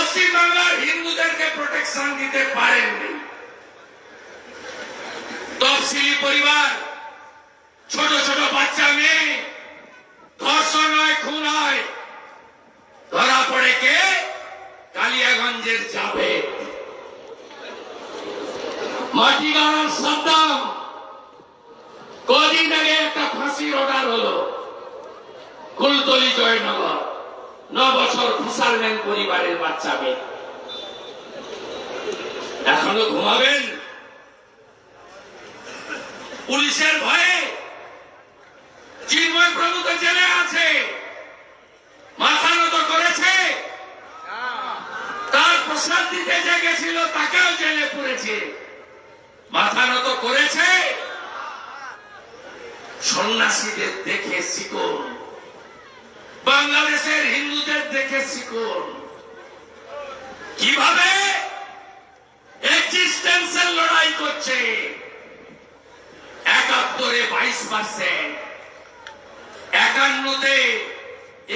পশ্চিমবাংলার হিন্দুদেরকে প্রোটেকশন দিতে পারেননি। তফসিলি পরিবার, ছোট ছোট বাচ্চা মেয়ে, ধর্ষণ হয়, খুন হয়, ধরা পড়ে কে? কালিয়াগঞ্জের যাবে মাটিগাড়ার সাদ্দাম কদিন আগে একটা ফাঁসির অর্ডার হলো। কুলতলি জয়নগর। বছর ফিসারম্যান পরিবারের বাচ্চা মেয়ে এখনও ঘুমাবেন? পুলিশের ভয়ে চিন্ময় প্রভু তো জেলে আছে। মাথা নত করেছে। তার প্রসাদ দিতে যে গেছিল, তাকেও জেলে পড়েছে মাথা নত করেছে। সন্ন্যাসীদের দেখে শিকল বাংলাদেশের হিন্দুদের দেখে শিকল কীভাবে এক্সিস্টেন্সের লড়াই করছে? একাত্তরে বাইশ পার্সেন্ট একান্নতে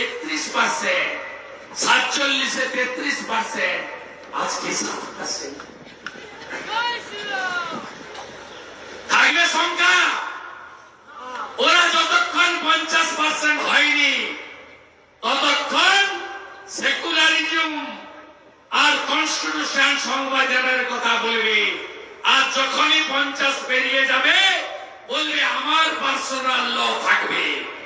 একত্রিশ পার্সেন্ট সাতচল্লিশে তেত্রিশ পার্সেন্ট আজকে সাত পার্সেন্ট আর কনস্টিটিউশন সংবিধানের কথা বলবে। আর যখনই পঞ্চাশ পেরিয়ে যাবে, বলবে আমার পার্সোনাল ল থাকবে।